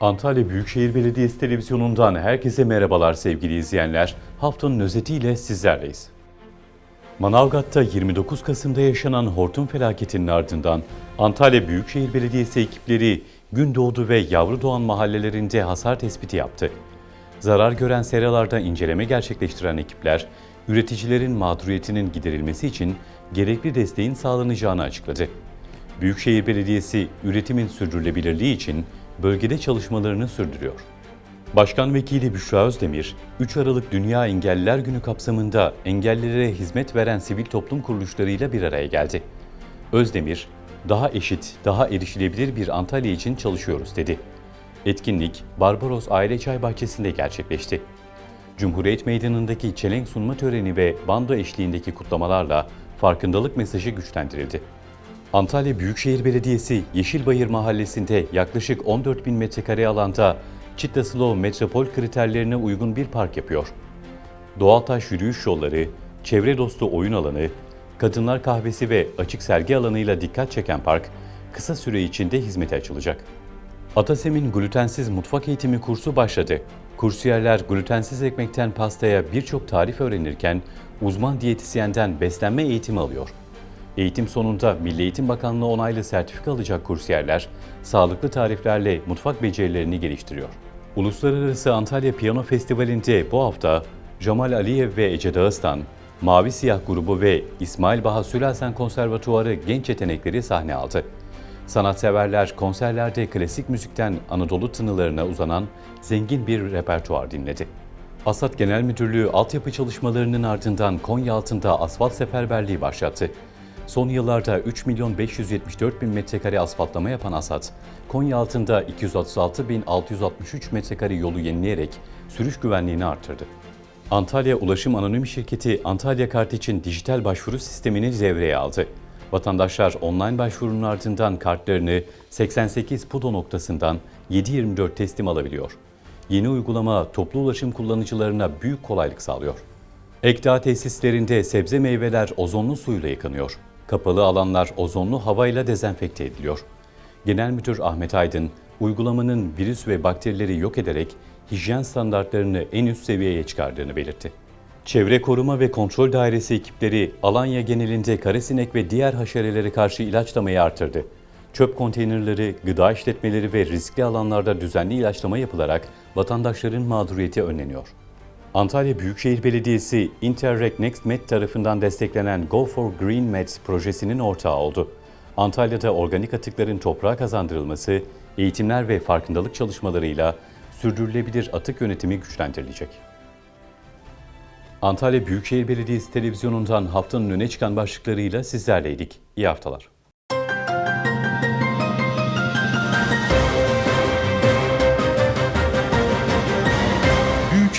Antalya Büyükşehir Belediyesi Televizyonu'ndan herkese merhabalar sevgili izleyenler. Haftanın özetiyle sizlerleyiz. Manavgat'ta 29 Kasım'da yaşanan hortum felaketinin ardından Antalya Büyükşehir Belediyesi ekipleri Gündoğdu ve Yavru Doğan mahallelerinde hasar tespiti yaptı. Zarar gören seralarda inceleme gerçekleştiren ekipler, üreticilerin mağduriyetinin giderilmesi için gerekli desteğin sağlanacağını açıkladı. Büyükşehir Belediyesi üretimin sürdürülebilirliği için bölgede çalışmalarını sürdürüyor. Başkan Vekili Büşra Özdemir, 3 Aralık Dünya Engelliler Günü kapsamında engellilere hizmet veren sivil toplum kuruluşlarıyla bir araya geldi. Özdemir, daha eşit, daha erişilebilir bir Antalya için çalışıyoruz dedi. Etkinlik Barbaros Aile Çay Bahçesi'nde gerçekleşti. Cumhuriyet Meydanı'ndaki çelenk sunma töreni ve bando eşliğindeki kutlamalarla farkındalık mesajı güçlendirildi. Antalya Büyükşehir Belediyesi Yeşilbayır Mahallesi'nde yaklaşık 14 bin metrekare alanda Çittasılo metropol kriterlerine uygun bir park yapıyor. Doğal taş yürüyüş yolları, çevre dostu oyun alanı, kadınlar kahvesi ve açık sergi alanıyla dikkat çeken park kısa süre içinde hizmete açılacak. Atasem'in glutensiz mutfak eğitimi kursu başladı. Kursiyerler glutensiz ekmekten pastaya birçok tarif öğrenirken uzman diyetisyenden beslenme eğitimi alıyor. Eğitim sonunda Milli Eğitim Bakanlığı onaylı sertifika alacak kursiyerler, sağlıklı tariflerle mutfak becerilerini geliştiriyor. Uluslararası Antalya Piyano Festivali'nde bu hafta Jamal Aliyev ve Ece Dağıstan, Mavi Siyah grubu ve İsmail Baha Sülalsen Konservatuarı genç yetenekleri sahne aldı. Sanatseverler konserlerde klasik müzikten Anadolu tınılarına uzanan zengin bir repertuar dinledi. Asat Genel Müdürlüğü altyapı çalışmalarının ardından Konya altında asfalt seferberliği başlattı. Son yıllarda 3 milyon 574 bin metrekare asfaltlama yapan Asat, Konya altında 236 bin 663 metrekare yolu yenileyerek sürüş güvenliğini artırdı. Antalya Ulaşım Anonim Şirketi Antalya Kart için dijital başvuru sistemini devreye aldı. Vatandaşlar online başvurunun ardından kartlarını 88 PUDO noktasından 7/24 teslim alabiliyor. Yeni uygulama toplu ulaşım kullanıcılarına büyük kolaylık sağlıyor. Ekdağ tesislerinde sebze meyveler ozonlu suyla yıkanıyor. Kapalı alanlar ozonlu havayla dezenfekte ediliyor. Genel Müdür Ahmet Aydın, uygulamanın virüs ve bakterileri yok ederek hijyen standartlarını en üst seviyeye çıkardığını belirtti. Çevre Koruma ve Kontrol Dairesi ekipleri Alanya genelinde karasinek ve diğer haşerelere karşı ilaçlamayı artırdı. Çöp konteynerleri, gıda işletmeleri ve riskli alanlarda düzenli ilaçlama yapılarak vatandaşların mağduriyeti önleniyor. Antalya Büyükşehir Belediyesi Interreg Next Med tarafından desteklenen Go for Green Med projesinin ortağı oldu. Antalya'da organik atıkların toprağa kazandırılması, eğitimler ve farkındalık çalışmalarıyla sürdürülebilir atık yönetimi güçlendirilecek. Antalya Büyükşehir Belediyesi televizyonundan haftanın öne çıkan başlıklarıyla sizlerleydik. İyi haftalar.